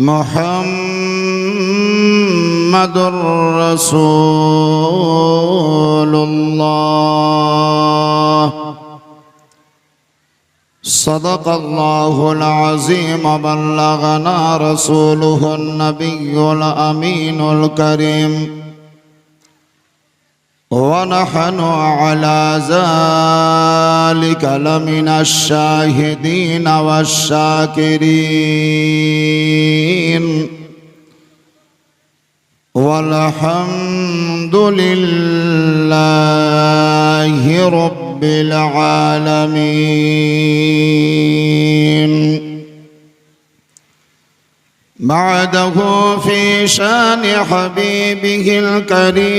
محمد رسول الله. صدق الله العظيم بلغنا رسوله النبي الأمين الكريم. ونحن على ذلك لمن الشاهدين والشاكرين. والحمد لله رب العالمين. بعده في شان حبيبه الكريم.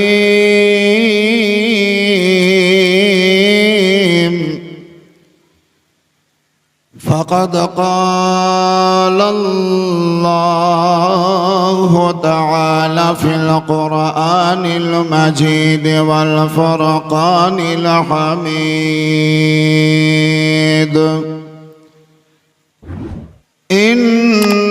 فقد قال الله تعالى في القرآن المجيد والفرقان الحميد. إن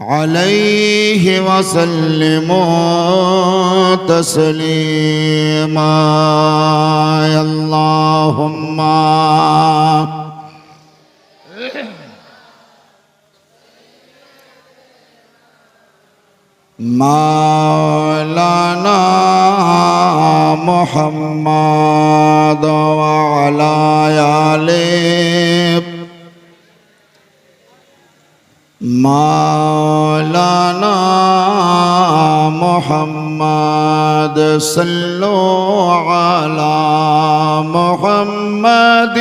عليه وسلموا تسليما يا اللهم مولانا محمد وعلى آله مولانا محمد صلوا على محمد.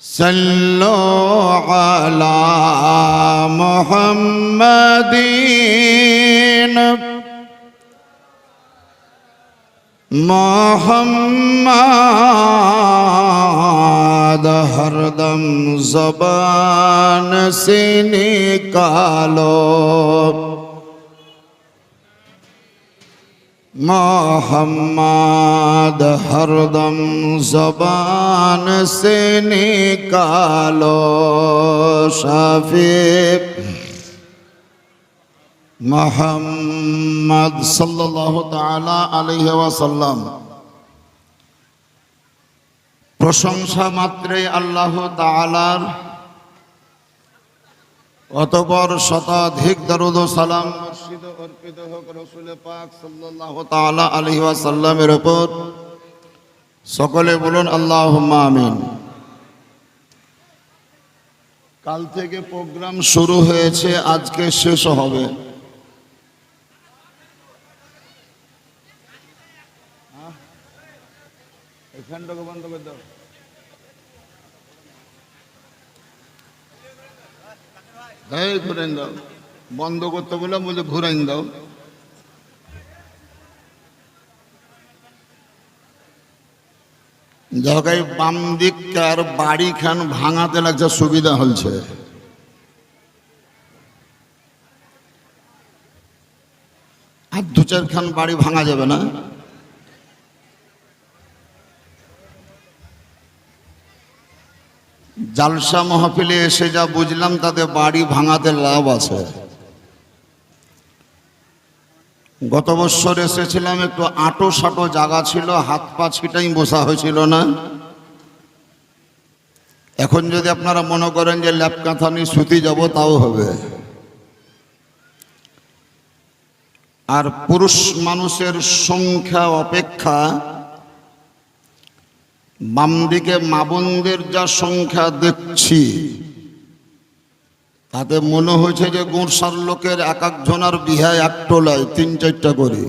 صلوا على محمد. محمد ہر دم زبان سے نکالو محمد ہر دم زبان سے نکالو شفیع মোহাম্মদ সাল্লাহ তালা আলহি ওয়াসাল্লাম। প্রশংসা মাত্রে আল্লাহ তালার অতপর শতাধিক দরুদ সালাম মসজিদ অর্পিত হোক রসুল পাক সাল্লাহ তালা আলহি ওয়াসাল্লামের ওপর সকলে বলুন আল্লাহ আমিন। কাল থেকে প্রোগ্রাম শুরু হয়েছে, আজকে শেষ হবে। ফ্যানটাকে বন্ধ করে দাও। এই দাও। বন্ধ করতে বলে বলে ঘুরাইন দাও। জায়গায় বাম দিককার বাড়ি খান ভাঙাতে লাগছে, সুবিধা হচ্ছে আর দু চারখান বাড়ি ভাঙা যাবে না? জালসা মহফিলে এসে যা বুঝলাম, তাতে বাড়ি ভাঙাতে লাভ আছে। গত বছর এসেছিলাম, একটু আটো সাটো জায়গা ছিল, হাত পা ছিটাই বসা হয়েছিল না। এখন যদি আপনারা মনে করেন যে ল্যাপ কাঁথা নিয়ে শুতে যাব, তাও হবে। আর পুরুষ মানুষের সংখ্যা, অপেক্ষা বাম দিকে মাবনদের যা সংখ্যা দেখছি, তাতে মনে হয়েছে যে গোঁসার লোকের এক একজনার বিহায় এক টোলায় তিন চারটা করে।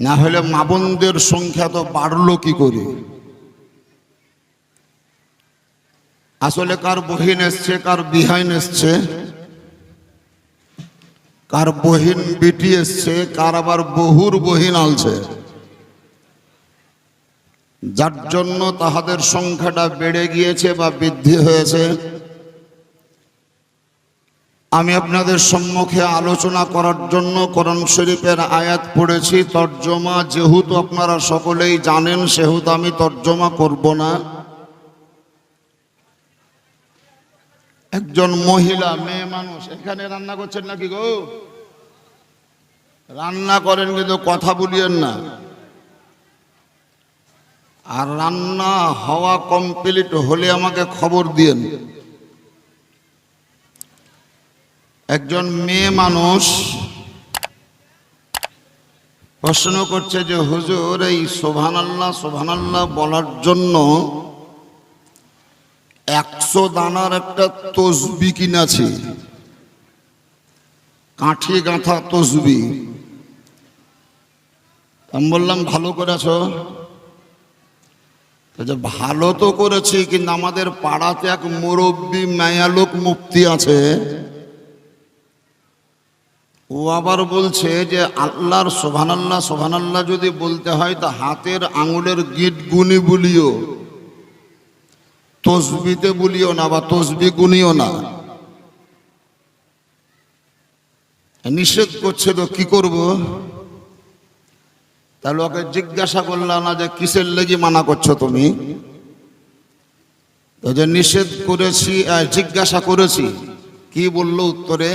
না হলে মাবনদের সংখ্যা তো বাড়লো কি করে? আসলে কার বহিন এসছে, কার বিহাইন এসছে? কার বহিন বিটি এসছে, কার আবার বহুর বহিন আলছে? যার জন্য তাহাদের সংখ্যাটা বেড়ে গিয়েছে বা বৃদ্ধি হয়েছে। আমি আপনাদের সম্মুখে আলোচনা করার জন্য কোরআন শরীফের আয়াত পড়েছি, তর্জমা যেহেতু আপনারা সকলেই জানেন, সেহেতু আমি তর্জমা করব না। একজন মহিলা, মেয়ে মানুষ, এখানে রান্না করছেন নাকি গো? রান্না করেন কিন্তু কথা বলিয়েন না। আর রান্না হওয়া কমপ্লিট হলে আমাকে খবর দিয়েন। একজন মেয়ে মানুষ প্রশ্ন করছে যে, হুজুর, এই সোভান আল্লাহ সোভান আল্লাহ বলার জন্য একশো দানার একটা তসবি কিনেছি। কাঠি গাঁথা তসবি। আমি বললাম, ভালো করেছ। ভালো তো করেছি, কিন্তু আমাদের পাড়াতে এক মুরব্বী মায়ালোক মুক্তি আছে। ও আবার বলছে যে, আল্লাহর সোভান আল্লাহ আল্লাহ যদি বলতে হয়, তা হাতের আঙুলের গিট গুনি বলিও। তসবিতে বলিও না বা তসবি গুনিও না। নিষেধ করছে তো কি করব? তাহলে ওকে জিজ্ঞাসা করলাম না যে কিসের লেগে মানা করছ তুমি? যে নিষেধ করেছি জিজ্ঞাসা করেছি। কি বলল উত্তরে?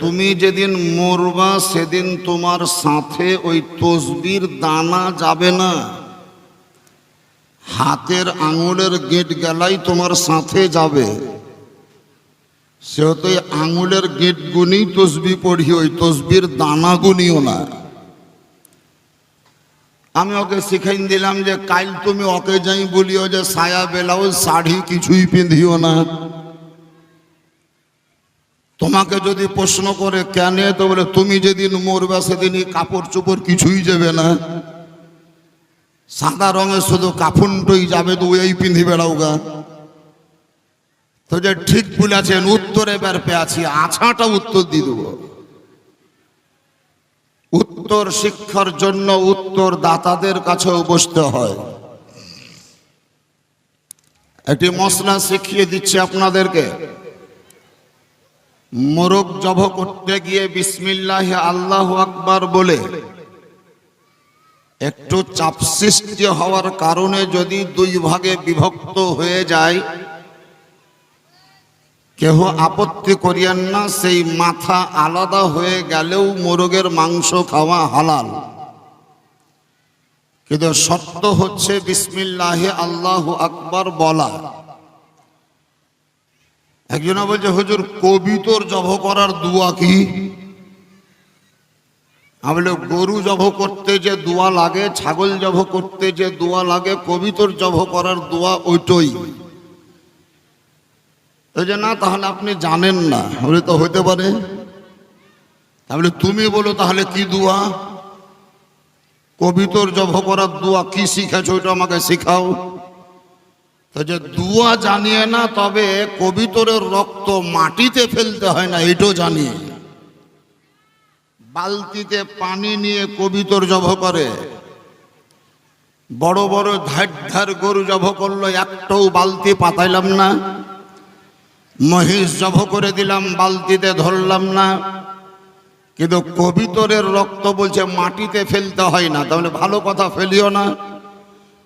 তুমি যেদিন মরবা, সেদিন তোমার সাথে ওই তসবির দানা যাবে না। হাতের আঙুলের গেট গেলাই তোমার সাথে যাবে। সেহেতু আঙুলের গেট গুনি তসবি পড়ি, ওই তসবির দানা গুনিও না। আমি ওকে শিখাই দিলাম যে কাল তুমি ওকে যাই বলিও যে সায়া বেলাউজ শাড়ি কিছুই পিঁধিও না। তোমাকে যদি প্রশ্ন করে, কেন? তো বলে, তুমি যেদিন মরবে সেদিন কাপড় চোপড় কিছুই যাবে না। সাদা রঙের শুধু কাফুনটই যাবে, তো ওই পিঁধি বেড়াও গা তো যে ঠিক বলেছেন, উত্তরে বের পেয়েছি, আছাটা উত্তর দিয়ে দেবো। উত্তর শিক্ষার জন্য উত্তর দাতাদের কাছেও বসতে হয়। একটি মশলা শিখিয়ে দিচ্ছি আপনাদেরকে। মোরগ জব করতে গিয়ে বিসমিল্লাহ আল্লাহ আকবার বলে, একটু চাপ সৃষ্টি হওয়ার কারণে যদি দুই ভাগে বিভক্ত হয়ে যায় কেহ আপত্তি করিয়েন না, সেই মাথা আলাদা হয়ে গেলেও মোরগের মাংস খাওয়া হালাল। কিন্তু সত্য হচ্ছে, বিসমিল্লাহে আল্লাহ আকবার বলা। একজনে বলছে, হুজুর, কবিতর জব করার দুয়া কি? আমি গরু জব করতে যে দোয়া লাগে, ছাগল জব করতে যে দোয়া লাগে, কবিতর জব করার দোয়া ওইটই। ওই যে না, তাহলে আপনি জানেন না। বলে, তো হইতে পারে। তাহলে তুমি বলো, তাহলে কি দোয়া? কবিতর জব করার দোয়া, কি শিখেছ ওইটা আমাকে শিখাও। তো যে দুয়া জানিয়ে না, তবে কবিতরের রক্ত মাটিতে ফেলতে হয় না এটাও জানিয়ে বালতিতে পানি নিয়ে কবিতর জব করে। বড় বড় ধার ধার গরু জব করল, একটাও বালতি পাতাইলাম না। মহিষ জব করে দিলাম, বালতিতে ধরলাম না। কিন্তু কবিতরের রক্ত বলছে, মাটিতে ফেলতে হয় না। তাহলে ভালো কথা, ফেলিও না।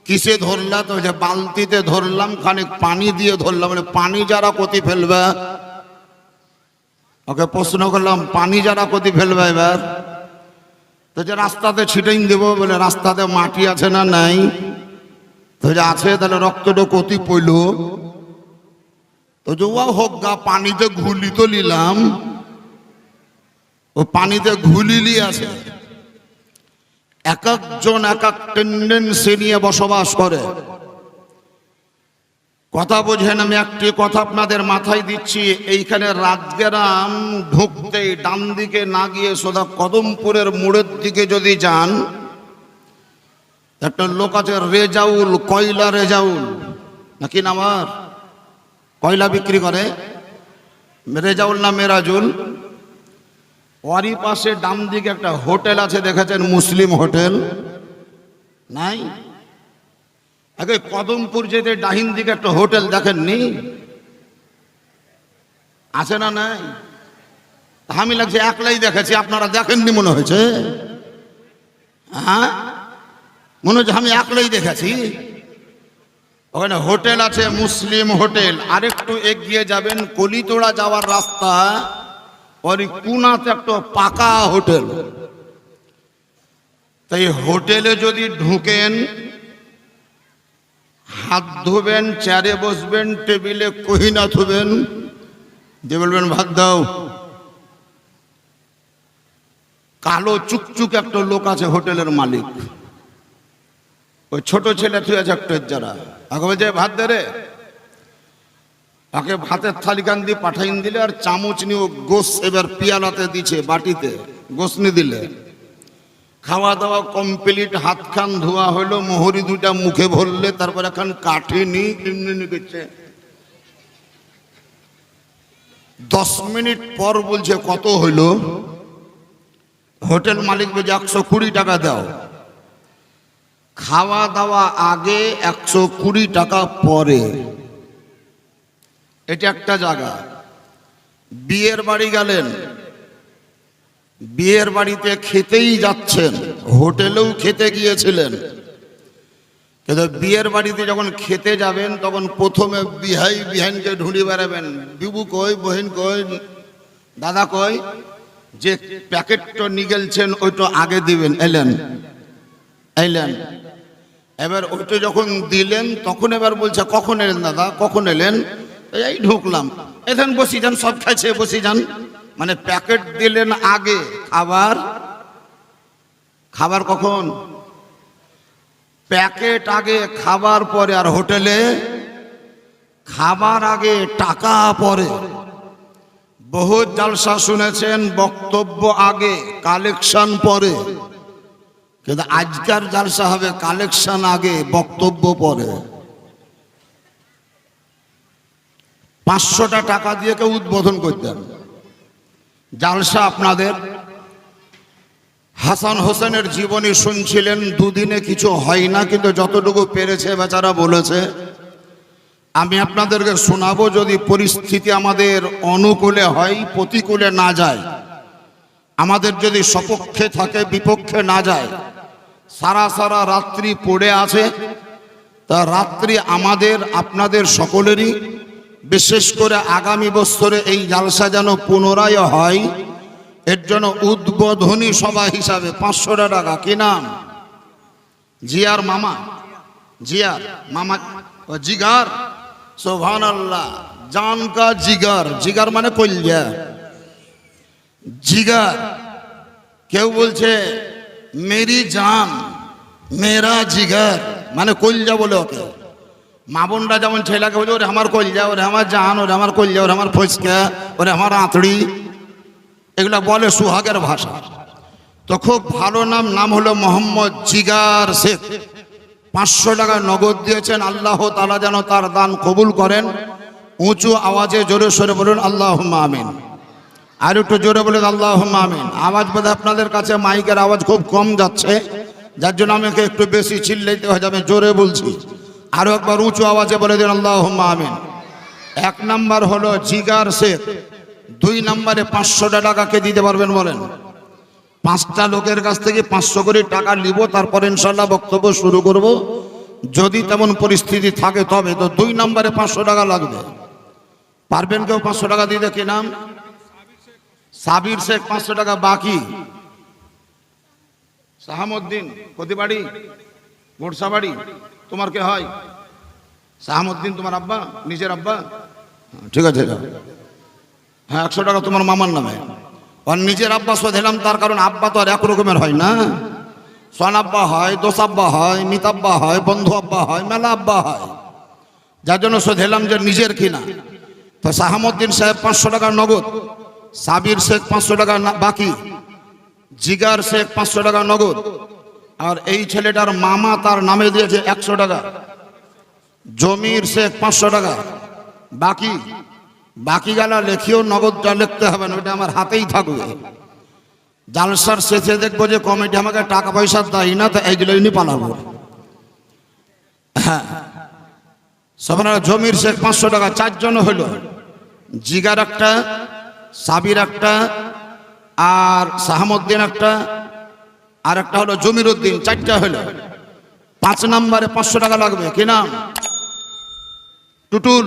কিসে ধরলা তো? যে বালতিতে ধরলাম, খানিক পানি দিয়ে ধরলাম। মানে পানি যারা কতি ফেলবে, ওকে প্রশ্ন করলাম, পানি যারা কতি ফেলবে এবার? তো যে রাস্তাতে ছিটাইন দেব বলে, রাস্তাতে মাটি আছে না নাই? তো যে আছে, তাহলে রক্তটা কতি পইল। তো হোক গা, পানিতে ঘুলি তো নিলাম। ও পানিতে ঘুলিলি আছে এক একজন, এক এক টেন্ডেন্সি নিয়ে বসবাস করে। কথা বোঝেন, আমি একটি কথা আপনাদের মাথায় দিচ্ছি। এইখানে রাজগ্রাম ঢুকতেই ডান দিকে না গিয়ে সোজা কদমপুরের মোড়ের দিকে যদি যান, একটা লোক আছে রেজাউল, কয়লা রেজাউল। নাকি নামার কয়লা বিক্রি করে। রেজাউল না মেরাজুল ওয়ারি পাশে ডান দিকে একটা হোটেল আছে, দেখেছেন? মুসলিম হোটেল। নাই? আগে কদমপুর যেতে ডাহিন দিকে একটা হোটেল দেখেননি? আছে না নাই? আমি লাগছে একলাই দেখেছি, আপনারা দেখেননি মনে হয়েছে? হ্যাঁ? মনে হচ্ছে আমি একলাই দেখেছি। ওখানে হোটেল আছে, মুসলিম হোটেল। আরেকটু এগিয়ে যাবেন, কলিতোড়া যাওয়ার রাস্তা। ওর কুনাতে একটা পাকা হোটেল। তাই হোটেলে যদি ঢুকেন, হাত ধুবেন, চেয়ারে বসবেন, টেবিলে কহিনা থুবেন যে বলবেন, ভাত দাও। কালো চুকচুক একটা লোক আছে হোটেলের মালিক। ওই ছোট ছেলে তুই আছে একটা যারা। আগে বলছে, ভাত দে রে। ভাতের থালিকান দিয়ে পাঠাইন দিলে আর চামচ নিয়ে গোস এবার পিয়ালাতে দিছে বাটিতে, গোস নি দিলে। খাওয়া দাওয়া কমপ্লিট হাত খান ধোয়া হলো, মোহরি দুটা মুখে ভরলে, তারপর এখন কাঠি নি এমনি নি করছে দশ মিনিট পর বলছে, কত হইল? হোটেল মালিক বলছে, একশো কুড়ি টাকা দাও। খাওয়া দাওয়া আগে একশো কুড়ি টাকা পরে। এটা একটা জায়গা। বিয়ের বাড়ি গেলেন। বিয়ের বাড়িতে খেতেই যাচ্ছেন। হোটেলেও খেতে গিয়েছিলেন। কিন্তু বিয়ের বাড়িতে যখন খেতে যাবেন, তখন প্রথমে বিহাই বিহানকে ঢুঁড়ি বেড়াবেন। বিবু কই, বহিন কই, দাদা কই? যে প্যাকেটটা নিগেলছেন ওইটা আগে দিবেন। এলেন। এলেন। এবার ওইটা যখন দিলেন, তখন এবার বলছে, কখন এলেন দাদা? কখন এলেন? এই ঢুকলাম। এখান বসি যান, সব খাইছে বসি যান। মানে প্যাকেট দিলেন আগে খাবার। খাবার কখন? প্যাকেট আগে, খাবার পরে আর হোটেলে, খাবার আগে টাকা পরে। বহু জালসা শুনেছেন, বক্তব্য আগে, কালেকশন পরে। কিন্তু আজকার জালসা হবে কালেকশন আগে বক্তব্য পরে পাঁচশোটা টাকা দিয়ে কেউ উদ্বোধন করতেন। জালসা আপনাদের, হাসান হোসেনের জীবনী শুনছিলেন, দুদিনে কিছু হয় না, কিন্তু যতটুকু পেরেছে বেচারা বলেছে। আমি আপনাদেরকে শোনাবো, যদি পরিস্থিতি আমাদের অনুকূলে হয়, প্রতিকূলে না যায়, আমাদের যদি সপক্ষে থাকে, বিপক্ষে না যায় সারা সারা রাত্রি পড়ে আছে। তা রাত্রি আমাদের, আপনাদের সকলেরই। বিশেষ করে আগামী বছরে এই জালসা যেন পুনরায় হয়, এর জন্য উদ্বোধনী সভা হিসাবে পাঁচশোটা টাকা। কি নাম? জিয়ার মামা। জিয়ার মামা জিগার? সোভান আল্লাহ জান কা জিগার। জিগার মানে কল্যা জিগার। কেউ বলছে মেরি জান, মেরা জিগার মানে কলজা বলে ওকে। মা বোনরা যেমন ছেলেকে বলে, ওরে আমার কলজা, ওরে আমার জান, ওরে আমার কলজা, ওরে আমার ফসকা, ওরে আমার আঁতড়ি। এগুলা বলে সুহাগের ভাষা। তো খুব ভালো নাম নাম হলো মোহাম্মদ জিগার শেখ। পাঁচশো টাকা নগদ দিয়েছেন, আল্লাহ তালা যেন তার দান কবুল করেন। উঁচু আওয়াজে জোরে সরে বলুন আল্লাহ আমিন। আর একটু জোরে বলুন আল্লাহ আমিন। আওয়াজ বোধ আপনাদের কাছে মাইকের আওয়াজ খুব কম যাচ্ছে, যার জন্য আমাকে একটু বেশি চিল্লাইতে হয় আমি জোরে বলছি। আরও একবার উঁচু আওয়াজে বলে দিন আল্লাহ আমিন। এক নাম্বার হলো জিগার শেখ দুই নম্বরে পাঁচশোটা টাকাকে দিতে পারবেন বলেন? পাঁচটা লোকের কাছ থেকে পাঁচশো করে টাকা নিব, তারপর ইনশাল্লাহ বক্তব্য শুরু করব। যদি তেমন পরিস্থিতি থাকে তবে, তো দুই নম্বরে পাঁচশো টাকা লাগবে। পারবেন কেউ পাঁচশো টাকা দিতে, কি নাম? সাবির শেখ পাঁচশো টাকা বাকি। সাহামুদ্দিন কতি বাড়ি গোড়সা বাড়ি তোমার কে হয়? শাহামুদ্দিন তোমার আব্বা নিজের আব্বা? ঠিক আছে। হ্যাঁ একশো টাকা তোমার মামার নামে। আর নিজের আব্বা শোধালাম তার কারণ আব্বা তো আর এক রকমের হয় না। সন আব্বা হয় দোষ আব্বা হয় মিতাব্বা হয় বন্ধু আব্বা হয় মেলা আব্বা হয়। যার জন্য শোধালাম যে নিজের কিনা। তো সাহামুদ্দিন সাহেব পাঁচশো টাকা নগদ। সাবির শেখ পাঁচশো টাকা বাকি। জিগার শেখ পাঁচশো টাকা নগদ। আর এই ছেলেটার মামা তার নামে দিয়েছে একশো টাকা। জমির শেখ পাঁচশো টাকা। বাকি বাকি গেল লেখিও নগদটা লিখতে হবে না ওটা আমার হাতেই থাকবে। জালসার শেষে দেখব যে কমিটি আমাকে টাকা পয়সা দেয় না, তো এইগুলো নিয়ে পালাবো। হ্যাঁ। সবার জমির শেখ পাঁচশো টাকা, চারজন হলো। জিগার একটা সাবির একটা, আর সাহামুদ্দিন একটা, আর একটা হলো জমির উদ্দিন চারটা হলো। পাঁচ নম্বরে পাঁচশো টাকা লাগবে, কি নাম? টুটুল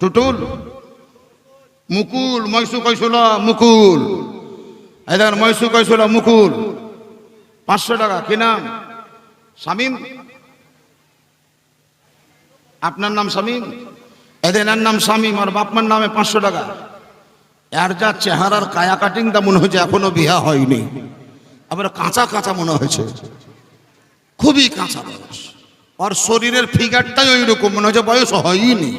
টুটুল, মুকুল মৈসু কইছিল মুকুল। এই দেখেন মৈসু মুকুল। পাঁচশো টাকা, কি নাম? শামিম। আপনার নাম শামিম? এদের নাম শামিম, আর বাপমার নামে পাঁচশো টাকা। এর যা চেহারার কায়া কাটিংটা মনে হয়েছে এখনও বিয়া হয়নি। আবার কাঁচা কাঁচা মনে হয়েছে। খুবই কাঁচা বয়স ওর শরীরের ফিগারটাই ওই রকম মনে হচ্ছে বয়স হয়নি।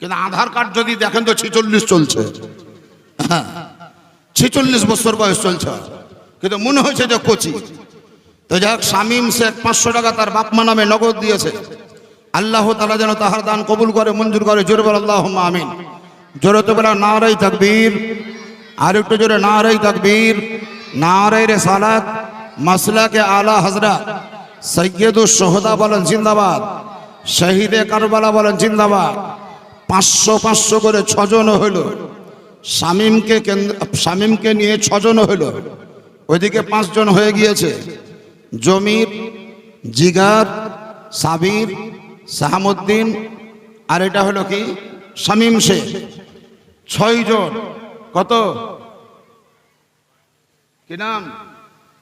কিন্তু আধার কার্ড যদি দেখেন তো ছিচল্লিশ চলছে। হ্যাঁ ছিচল্লিশ বছর বয়স চলছে। কিন্তু মনে হয়েছে যে কচি। তো যাক, শামিম শেখ পাঁচশো টাকা তার বাপমা নামে নগদ দিয়েছে। আল্লাহ তালা যেন তাহার দান কবুল করে, মঞ্জুর করে, জোরে বল আল্লাহ আমিন। জোরে তো বেলা, নারাই তাকবীর। আর একটু জোরে, নারাই তাকবীর। নারাই রে সালাত মাসলাকে আলা হজরা সৈয়দুল সোহদা বলেন, জিন্দাবাদ। শহীদে কারবালা বলেন, জিন্দাবাদ। পাঁচশো পাঁচশো করে ছজন হইল। শামিমকে কেন্দ্র শামিমকে নিয়ে ছজন হইল। ওইদিকে পাঁচজন হয়ে গিয়েছে। জমির, জিগার, সাবির সাহামুদ্দিন আর এটা হলো কি? শামিম শেখ। ছয়জন। কত? কি নাম?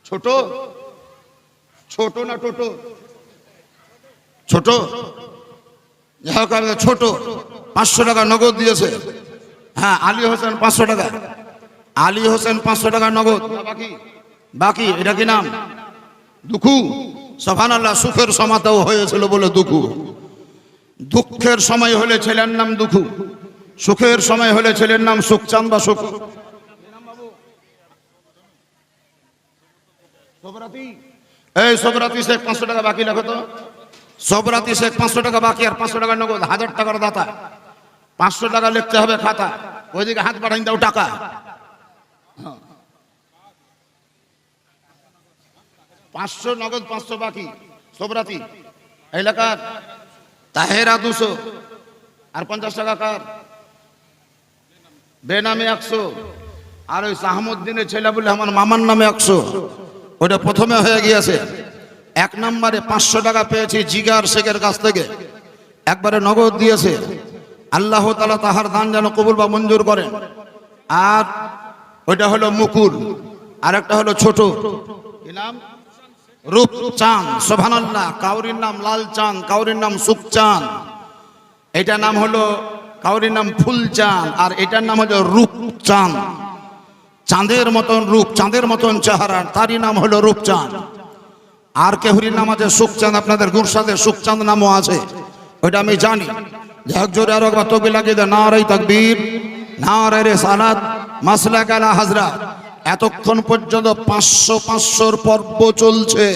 ছোট? ছোট না টোটো? ছোট? ছোট। পাঁচশো টাকা নগদ দিয়েছে। হ্যাঁ আলী হোসেন পাঁচশো টাকা। আলী হোসেন পাঁচশো টাকা নগদ। বাকি? বাকি, এটা কি নাম? দুখু। সফান আল্লাহ সুখের সমাতেও হয়েছিল বলে দুখু। দুঃখের সময় হলে ছেলের নাম দুখু সুখের সময় হলে ছেলের নাম সুখচাঁদ বা সুখ। এই সবরাতি শেখ পাঁচশো টাকা বাকি লেখো তো। সবরাতি শেখ পাঁচশো টাকা বাকি আর পাঁচশো টাকা নগদ হাজার টাকার দাতা। পাঁচশো টাকা লিখতে হবে খাতা ওইদিকে হাত বাড়াই দাও টাকা। পাঁচশো নগদ পাঁচশো বাকি সবরাতি। এলাকার তাহেরা দুশো। আর পঞ্চাশ টাকা কার? বেনামে একশো। আর ওই সাহামুদ্দিনের ছেলে বলে আমার মামার নামে একশো। ওটা প্রথমে হয়ে গিয়েছে। এক নম্বরে পাঁচশো টাকা পেয়েছি জিগার শেখের কাছ থেকে। একবারে নগদ দিয়েছে। আল্লাহ তালা তাহার দান যেন কবুল বা মঞ্জুর করেন। আর ওইটা হলো মুকুল। আর একটা হলো ছোট। কি নাম? রূপচাঁদ সোভানাল্লাহ কাউরির নাম লাল চাঁদ কাউরির নাম সুখচাঁদ। এটার নাম হলো, কাউরির নাম ফুল ফুলচাঁদ, আর এটার নাম হলো রূপচাঁদ। চাঁদের মতন রূপ, চাঁদের মতন চেহারা, তারই নাম হলো রূপ রূপচাঁদ। আর কেহরির নাম আছে সুখচাঁদ, আপনাদের গুরসাদের সুখচাঁদ নামও আছে, ওইটা আমি জানি। যাক, জোরে আরও তকবি লাগিয়ে দেয় নারাই তকবীর নারাই রে সালাত মাসলা কালা হাজরা এতক্ষণ পর্যন্ত পাঁচশো পাঁচশোর পর্ব চলছে।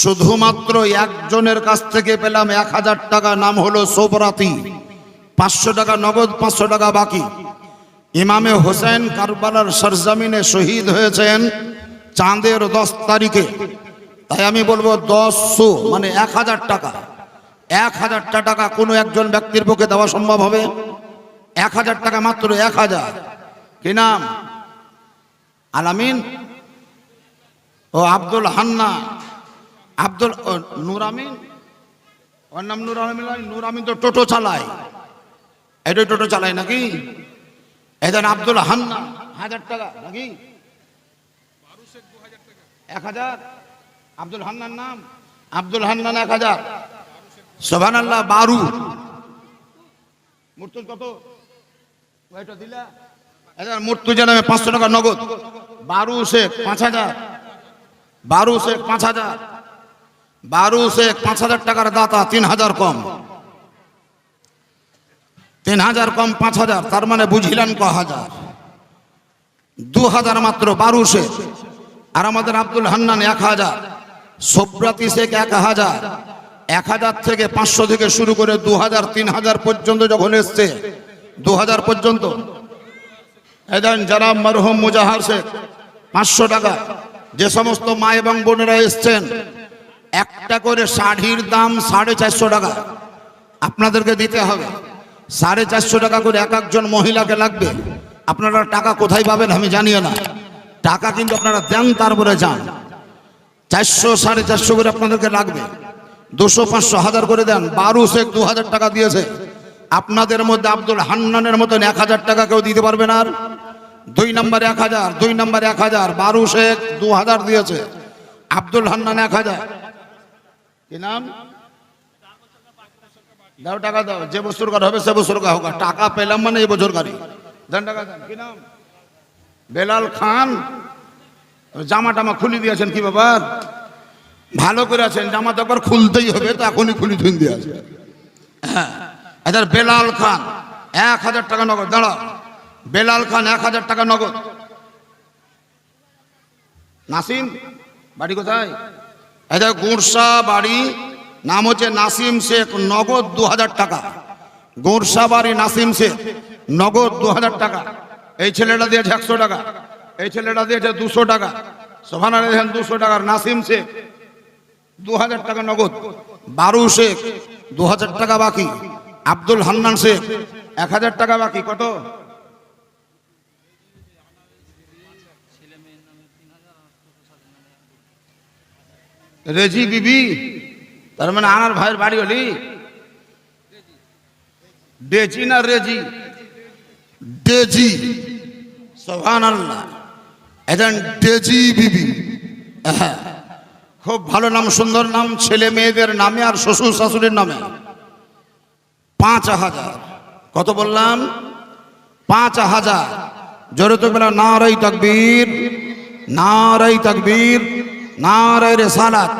শুধুমাত্র একজনের কাছ থেকে পেলাম এক হাজার টাকা, নাম হলো সোবরাতি। পাঁচশো টাকা নগদ, পাঁচশো টাকা বাকি। ইমামে হোসেন কারবালার সরজামিনে শহীদ হয়েছেন চাঁদের দশ তারিখে। তাই আমি বলব দশশো মানে এক হাজার টাকা। এক হাজারটা টাকা কোনো একজন ব্যক্তির পক্ষে দেওয়া সম্ভব হবে? এক হাজার টাকা মাত্র এক হাজার। কি নাম? আলামিন। ও আব্দুল হান্না। আব্দুল নূর আমিন ওর নাম নূর নয়, নূর আমিন তো টোটো চালায়। এটাই টোটো চালায় নাকি? এদের আব্দুল হান্না হাজার টাকা নাকি? এক হাজার। আব্দুল হান্নার নাম? আব্দুল হান্নান এক হাজার। সোভান আল্লাহ বারু। মূর্তুল কত? ওইটা দিলা। এদের মূর্তুজা নামে পাঁচশো টাকা নগদ। বারু শেখ পাঁচ হাজার। বারু শেখ পাঁচ হাজার। বারু শেখ পাঁচ হাজার টাকার দাতা তিন হাজার কম। তিন হাজার কম পাঁচ হাজার, তার মানে বুঝিলেন ক হাজার। দু হাজার মাত্র বারু শেখ আর আমাদের আব্দুল হান্নান এক হাজার। সোব্রাতি শেখ এক হাজার। এক হাজার থেকে পাঁচশো থেকে শুরু করে দু হাজার, তিন হাজার পর্যন্ত যখন এসছে, দু হাজার পর্যন্ত এদেন যারা মরহুম মুজাহার শেখ পাঁচশো টাকা। যে সমস্ত মা এবং বোনেরা এসছেন, একটা করে শাড়ির দাম সাড়ে চারশো টাকা। আপনাদেরকে দিতে হবে। সাড়ে চারশো টাকা করে এক একজন মহিলাকে লাগবে। আপনারা টাকা কোথায় পাবেন আমি জানিও না। টাকা কিন্তু আপনারা দেন, তারপরে যান। চারশো, সাড়ে চারশো করে আপনাদেরকে লাগবে। দুশো, পাঁচশো, হাজার করে দেন। বারো শেখ দু হাজার টাকা দিয়েছে। আপনাদের মধ্যে আব্দুল হান্নানের মতন এক হাজার টাকা কেউ দিতে পারবেন আর? দুই নম্বরে এক হাজার, দুই নম্বরে এক হাজার। বারো শেখ দু হাজার দিয়েছে। আব্দুল হান্নান এক হাজার। কি নাম? দাও টাকা দাও, যে বছর কার হবে সে বছর হোক। টাকা পেলাম মানে এই বছর কারি দেন টাকা দেন, কি নাম? বেলাল খান। জামা টামা খুলে দিয়েছেন কি ব্যাপার? ভালো করে আছেন জামা তো খুলতেই হবে, তো এখনই খুলি ধুন দিয়ে আছে। হ্যাঁ। এদের বেলাল খান, এক হাজার টাকা নগদ দাঁড়া বেলাল খান, এক হাজার টাকা নগদ। নাসিম, বাড়ি কোথায়? এদের গুড়সা বাড়ি, নাম হচ্ছে নাসিম শেখ, নগদ দু হাজার টাকা। গুড়সা বাড়ি, নাসিম শেখ, নগদ দু হাজার টাকা। এই ছেলেটা দিয়েছে একশো টাকা, এই ছেলেটা দিয়েছে দুশো টাকা। সোভানা দিয়েছেন দুশো টাকার নাসিম শেখ, দু হাজার টাকা নগদ। বারু শেখ, দু হাজার টাকা বাকি। আব্দুল হান্নান শেখ এক হাজার টাকা বাকি, কত? রেজি বিবি, তার মানে আনার ভাইয়ের বাড়ি হলি? ডেজি না রেজি? ডেজি। সোহান আল্লাহ ডেজি বিবি। হ্যাঁ। খুব ভালো নাম, সুন্দর নাম, ছেলে মেয়েদের নামে আর শ্বশুর শাশুড়ির নামে। পাঁচ হাজার। কত বললাম? পাঁচ হাজার। জোরে তো বেলা নারাই তকবীর নারাই তকবীর নারাই রে সালাত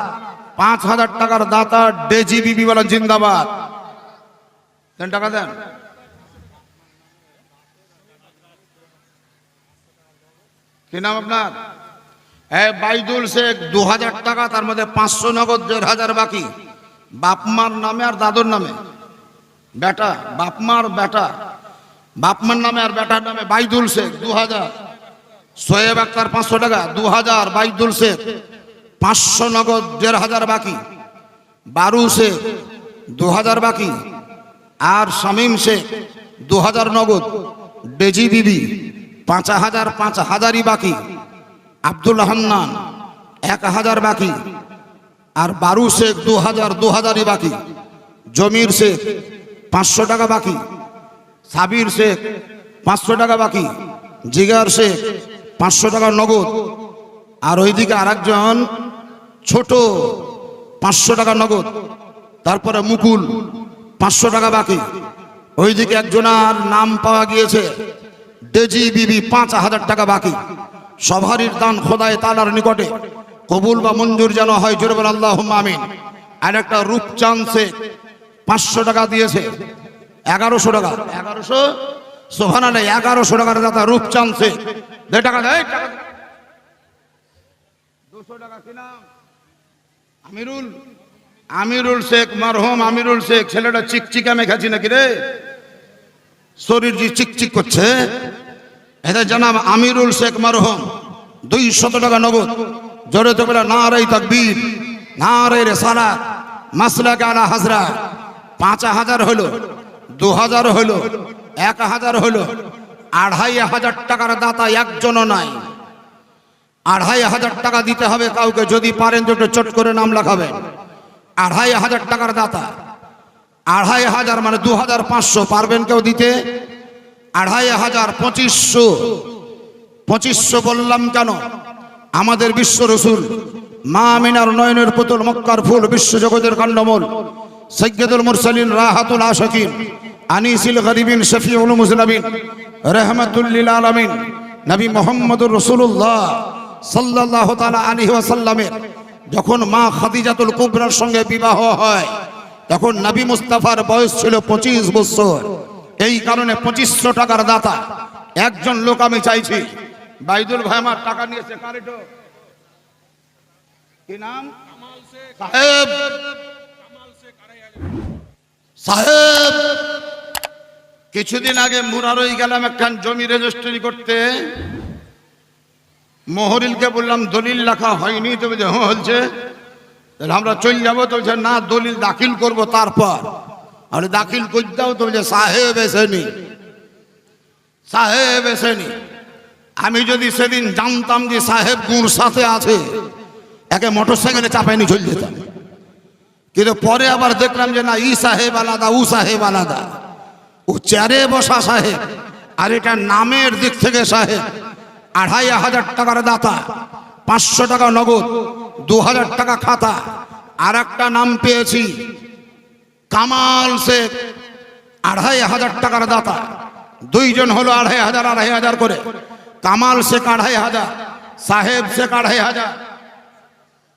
পাঁচ হাজার টাকার দাতা ডেজি বিবি বলেন, জিন্দাবাদ। দেন টাকা দেন। কি নাম আপনার? হ্যাঁ বাইদুল শেখ, দু হাজার টাকা, তার মধ্যে পাঁচশো নগদ, দেড় হাজার বাকি। বাপমার নামে আর দাদুর নামে। বেটা বাপমার বেটা। বাপমার নামে আর বেটার নামে বাইদুল শেখ দু হাজার সোয়েব আক্তার পাঁচশো টাকা দু হাজার বাইদুল শেখ। পাঁচশো নগদ, দেড় হাজার বাকি। বারু শেখ দু হাজার বাকি। আর শামীম শেখ দু হাজার নগদ। ডেজি বিবি, পাঁচ হাজার, পাঁচ হাজারই বাকি। আব্দুল হান্নান, এক হাজার বাকি। আর বারু শেখ দু হাজার দু হাজারই বাকি। জমির শেখ পাঁচশো টাকা বাকি। সাবির শেখ, পাঁচশো টাকা বাকি। জিগার শেখ, পাঁচশো টাকা নগদ। আর ওইদিকে আরেকজন ছোট, পাঁচশো টাকা নগদ। তারপরে মুকুল, পাঁচশো টাকা বাকি। ওইদিকে একজনার নাম পাওয়া গিয়েছে, ডেজি বিবি, পাঁচ হাজার টাকা বাকি। সবারই দান খোদায় তালার নিকটে। কবুল বা মঞ্জুর যেন হয় জোরবেন আল্লাহ আমিন। আর একটা রূপচাঁদ শেখ পাঁচশো টাকা দিয়েছে। এগারোশো টাকা। এগারোশো? সোহানা নেই এগারোশো টাকার দাদা রূপচাঁদ শেখ দে টাকা দেয় দুশো টাকা কি নাম? আমিরুল। আমিরুল শেখ, মারহুম আমিরুল শেখ, ছেলেটা চিকচিকা মেখাচ্ছি নাকি রে? শরীর যে চিকচিক করছে এদের জানাব আমিরুল শেখ, মারহুম দুই শত টাকা নগদ। জোরে তো বলে নারাই তাকবীর নারাই রে সালা মাসলা আলা হাজরা। পাঁচ হাজার হলো দু হাজার হলো এক হাজার হলো আড়াই হাজার টাকার দাতা একজনও নাই। আড়াই হাজার টাকা দিতে হবে কাউকে, যদি পারেন একটু চট করে নাম লেখাবেন। আড়াই হাজার টাকার দাতা। আড়াই হাজার মানে দু হাজার পাঁচশো, পারবেন কেউ দিতে? আড়াই হাজার পঁচিশশো। পঁচিশশো বললাম কেন? আমাদের বিশ্ব রসুল মা মিনার নয়নের পুতুল মক্কার ফুল বিশ্ব জগতের কাণ্ডমূল। সৈয়দুল মুরসালিন রাহাতুল আশকিন, আনিসিল গরিবিন শফিউল মুজনবিন রহমতুল্লিল আলমিন, নবী মোহাম্মদুর রসুল্লাহ সাল্লাহ তালা আলী ওয়াসাল্লামের যখন মা খাদিজাতুল কুবরার সঙ্গে বিবাহ হয়, তখন নবী মুস্তাফার বয়স ছিল পঁচিশ বছর। এই কারণে পঁচিশশো টাকার দাতা। একজন লোক আমি চাইছি। বাইদুল ভাই আমার টাকা নিয়েছে, কারেটো। কি নাম? সাহেব সাহেব, কিছুদিন আগে মুরারই গেলাম একখান জমি রেজিস্ট্রি করতে মোহরিলকে বললাম, দলিল লেখা হয়নি। তো বলছে হ্যাঁ হচ্ছে তাহলে আমরা চল যাব, তো বলছে, না, দলিল দাখিল করব তারপর। আরে দাখিল করতেও তো বলছে, সাহেব এসেনি। সাহেব এসেনি। আমি যদি সেদিন জানতাম যে সাহেব গুড় সাথে আছে, একে মোটর সাইকেলে চাপাই নিয়ে চলে যেতাম। কিন্তু পরে আবার দেখলাম যে না, ই সাহেব আলাদা, উ সাহেব আলাদা। ও চেয়ারে বসা সাহেব, আর এটা নামের দিক থেকে সাহেব। আড়াই হাজার টাকার দাতা, পাঁচশো টাকা নগদ, দু হাজার টাকা খাতা, আর একটা নাম পেয়েছি, কামাল শেখ। আড়াই হাজার টাকার দাতা, দুইজন হলো আড়াই হাজার আড়াই হাজার করে। কামাল শেখ আড়াই হাজার, সাহেব শেখ আড়াই হাজার।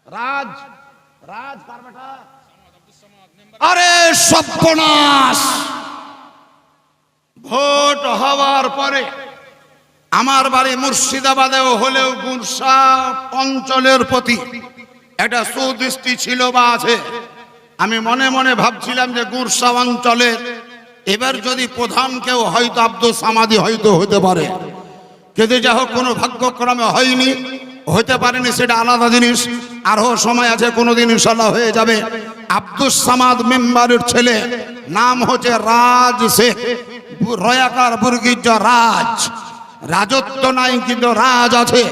রাজ রাজ, কার? আরে সর্বনাশ। ভোট হওয়ার পরে আমার বাড়ি মুর্শিদাবাদেও হলেও গুরসা অঞ্চলের প্রতি একটা সুদৃষ্টি ছিল বা আছে। আমি মনে মনে ভাবছিলাম যে গুরসা অঞ্চলের এবার যদি প্রধান কেউ হয়তো আব্দুল সামাদি হয়তো হতে পারে। কিন্তু যা হোক, কোনো ভাগ্যক্রমে হয়নি। হতে পারেনি সেটা আলাদা জিনিস। আরও সময় আছে, কোনোদিন ইনশাল্লাহ হয়ে যাবে। আব্দুস সামাদ মেম্বারের ছেলে, নাম হচ্ছে রাজ বু- রয়াকার রাজ। রাজত্ব নাই, কিন্তু রাজ আছে।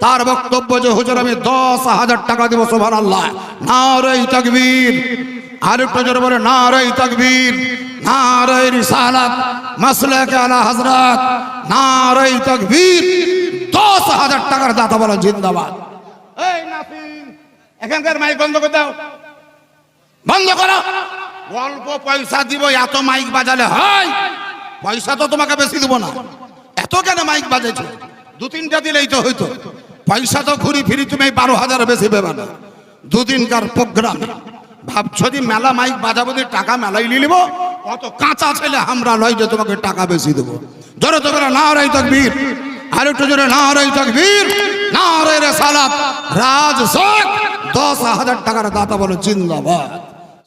তার বক্তব্য যে, হুজুর, আমি দশ হাজার টাকা দেবো সোভান আল্লাহ নারই তকবীর। আর একটু জোরে বলে নারই তকবীর। নারই রিসালাত। মাসলাকে আলা হযরত। নারই তকবীর। দশ হাজার টাকার দাতা বলো জিন্দাবাদ। এই নাসিম এখানকার মাইক বন্ধ করে দাও। বন্ধ করো। অল্প পয়সা দিব এত মাইক বাজালে হয়। পয়সা তো তোমাকে বেশি দিব না। এত কেন মাইক বাজেছো দু তিনটা দিলেই তো হইতো। পয়সা তো ঘুরি ফিরি তুমি বারো হাজার বেশি পেবে না। দুদিনকার প্রোগ্রাম। ভাবছ যে মেলা মাইক বাজাবো দিয়ে টাকা মেলাই নিয়ে নিবো? অত কাঁচা ছেলে আমরা লয় যে তোমাকে টাকা বেশি দেবো। জোরে তোমরা না রাই তো তকবীর। আর একটু জোরে না রাই তকবীর না রে সালাত রাজ দশ হাজার টাকার দাতা বলো জিন্দাবাদ।